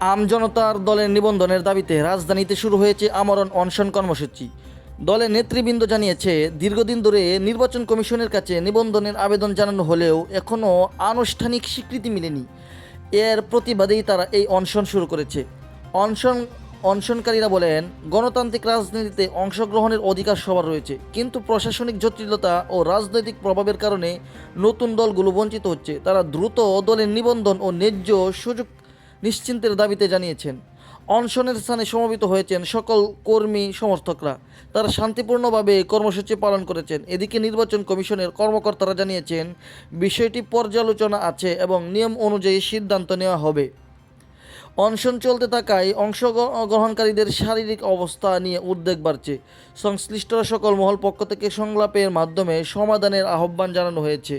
আমজনতার দলের নিবন্ধনের দাবিতে রাজধানীতে শুরু হয়েছে আমরণ অনশন কর্মসূচি। দলের নেতৃবৃন্দ জানিয়েছে, দীর্ঘদিন ধরে নির্বাচন কমিশনের কাছে নিবন্ধনের আবেদন জানানো হলেও এখনও আনুষ্ঠানিক স্বীকৃতি মেলেনি। এর প্রতিবাদেই তারা এই অনশন শুরু করেছে। অনশন, অনশনকারীরা বলেন, গণতান্ত্রিক রাজনীতিতে অংশগ্রহণের অধিকার সবার রয়েছে, কিন্তু প্রশাসনিক জটিলতা ও রাজনৈতিক প্রভাবের কারণে নতুন দলগুলো বঞ্চিত হচ্ছে। তারা দ্রুত দলের নিবন্ধন ও ন্যায্য সুযোগ নিশ্চিন্তের দাবিতে জানিয়েছেন। অনশনের স্থানে সমবেত হয়েছেন সকল কর্মী সমর্থকরা। তারা শান্তিপূর্ণভাবে কর্মসূচি পালন করেছেন। এদিকে নির্বাচন কমিশনের কর্মকর্তারা জানিয়েছেন, বিষয়টি পর্যালোচনা আছে এবং নিয়ম অনুযায়ী সিদ্ধান্ত নেওয়া হবে। অনশন চলতে থাকায় অংশগ্রহণকারীদের শারীরিক অবস্থা নিয়ে উদ্বেগ বাড়ছে। সংশ্লিষ্টরা সকল মহল পক্ষ থেকে সংলাপের মাধ্যমে সমাধানের আহ্বান জানানো হয়েছে।